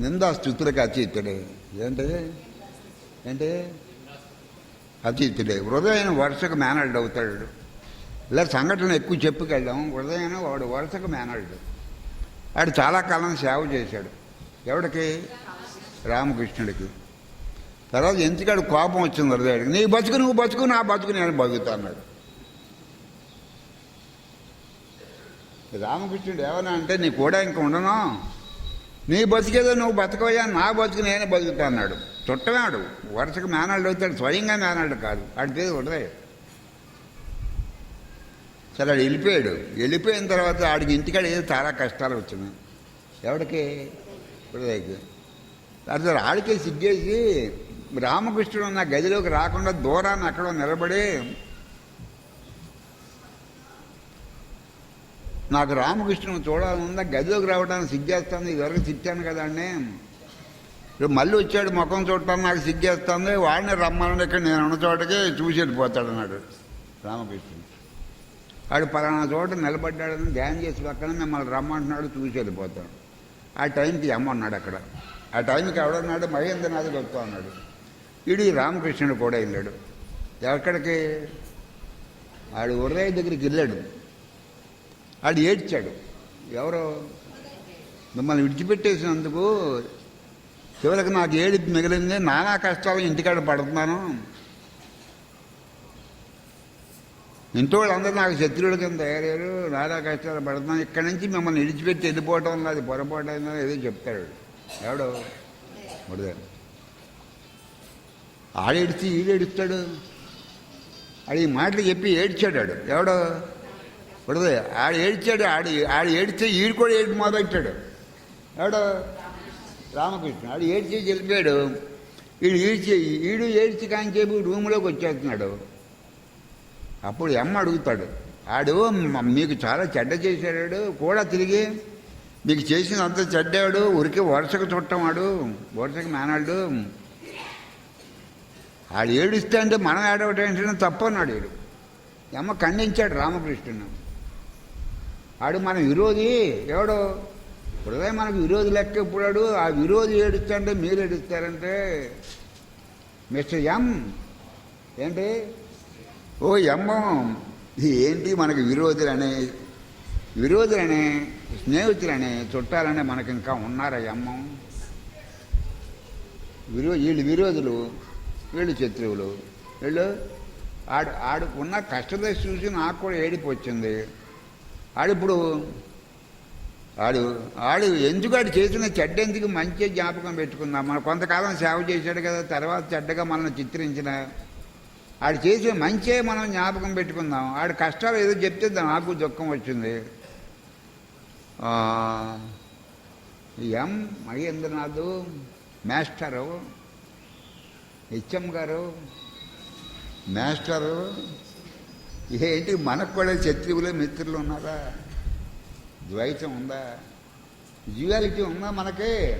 నిందా స్థుతులకు అతీతుడే. ఏంటి? ఏంటి? అతీతుడే. హృదయం వరుసకు మేనల్డ్ అవుతాడు. ఇలా సంఘటన ఎక్కువ చెప్పుకెళ్ళాం హృదయం వాడు వరుసకు మేనల్డ్. వాడు చాలా కాలం సేవ చేశాడు. ఎవడికి? రామకృష్ణుడికి. తర్వాత ఎందుకాడు కోపం వచ్చింది హృదయాడికి నీ బతుకు నువ్వు బతుకు నా బతుకు నేను బతుకుతా అన్నాడు. రామకృష్ణుడు ఏమన్నా అంటే నీ కూడా ఇంక ఉండను? నీ బతికేదో నువ్వు బతకవయ్యా నా బతుకు నేనే బతుకుతా అన్నాడు. చుట్టమాడు వరుసకు మేనాళ్ళు అవుతాడు. స్వయంగా మేనాళ్ళు కాదు. వాడి పేరు ఉండదే సరే ఆడు వెళ్ళిపోయాడు. వెళ్ళిపోయిన తర్వాత ఆడికి ఇంటికాడ ఏదో చాలా కష్టాలు వచ్చినాయి. ఎవడికి? హృదయకి తర్వాత ఆడికే సిగ్గేసి రామకృష్ణుడు నా గదిలోకి రాకుండా దూరాన్ని అక్కడ నిలబడి నాకు రామకృష్ణుని చూడాలనుందా? గదిలోకి రావడానికి సిగ్గేస్తుంది ఇదివరకు తిట్టాను కదా అండి ఇప్పుడు మళ్ళీ వచ్చాడు ముఖం చూడటానికి నాకు సిగ్గేస్తుంది వాడిని రమ్మని ఇక్కడ నేను ఉన్న చోటకి చూసి వెళ్ళిపోతాడు అన్నాడు రామకృష్ణుడు. వాడు పలానా చోట నిలబడ్డాడని ధ్యానం చేసి పక్కన మిమ్మల్ని రమ్మంటున్నాడు చూసి వెళ్ళిపోతాడు. ఆ టైంకి అమ్మన్నాడు అక్కడ. ఆ టైంకి ఎవడన్నాడు మహేంద్రనాథ్ వస్తా అన్నాడు ఇడి రామకృష్ణుడు కూడా వెళ్ళాడు. ఎక్కడికి? వాడు ఉర్రయ్య దగ్గరికి వెళ్ళాడు. ఆడు ఏడ్చాడు. ఎవరో? మిమ్మల్ని విడిచిపెట్టేసినందుకు చివరికి నాకు ఏడు మిగిలింది. నానా కష్టాలు ఇంటికాడ పడుతున్నాను. ఇంట్లో వాళ్ళందరూ నాకు శత్రువుల కింద తయారయ్యారు. నానా కష్టాలు పడుతున్నాను. ఇక్కడి నుంచి మిమ్మల్ని విడిచిపెట్టి వెళ్ళిపోవటం వల్ల అది పొరపాటు అయిందని ఏదో చెప్తాడు. ఎవడు? ముడిదే ఆడేడిచి ఈడేడుస్తాడు. అది ఈ మాటలు చెప్పి ఏడ్చాడాడు ఎవడో? పడదే ఆడు ఏడ్చాడు ఆడ ఆడ ఏడితే ఈడు కూడా ఏడు మొదలెట్టాడు ఆడు రామకృష్ణ. ఆడు ఏడ్చేసి వెళ్ళిపోయాడు వీడు ఈడ్చి ఈడు ఏడ్చి కాంచేపు రూమ్లోకి వచ్చేస్తున్నాడు. అప్పుడు ఎమ్మ అడుగుతాడు ఆడు మీకు చాలా చెడ్డ చేశాడు కూడా తిరిగి మీకు చేసినంత చెడ్డాడు ఉరికి వరుసకు చుట్టమాడు వరుసకు మేనాడు ఆడు ఏడుస్తే అంటే మనం ఏడవటం తప్పు అన్నాడు వీడు ఎమ్మ ఖండించాడు రామకృష్ణుని. ఆడు మన విరోధి. ఎవడు? ఇప్పుడే మనకు విరోధి లెక్క ఇప్పుడాడు. ఆ విరోధి ఏడుస్తుంటే మీరు ఏడుస్తారంటే మిస్టర్ ఎం? ఏంటి? ఓ ఎమ్మ ఏంటి మనకి విరోధులనే? విరోధులనే స్నేహితులనే చుట్టాలనే మనకి ఇంకా ఉన్నారా ఎమ్మ విరో వీళ్ళు విరోధులు వీళ్ళు శత్రువులు. వీళ్ళు ఆడు ఆడు ఉన్న కష్టదశ చూసి నాకు కూడా ఏడిపోచ్చింది. ఆడిప్పుడు ఆడు ఆడు ఎందుకు ఆడు చేసిన చెడ్డ ఎందుకు మంచి జ్ఞాపకం పెట్టుకుందాం? మన కొంతకాలం సేవ చేశాడు కదా తర్వాత చెడ్డగా మనల్ని చిత్రించిన. ఆడు చేసిన మంచే మనం జ్ఞాపకం పెట్టుకుందాం. ఆడు కష్టాలు ఏదో చెప్తే నాకు దుఃఖం వచ్చింది. ఎం మహేంద్రనాథ్ మాస్టరు హెచ్ఎం గారు మాస్టరు ఏంటి? మనకు కూడా శత్రువులు మిత్రులు ఉన్నారా? ద్వైతం ఉందా? డ్యువాలిటీ ఉందా మనకి?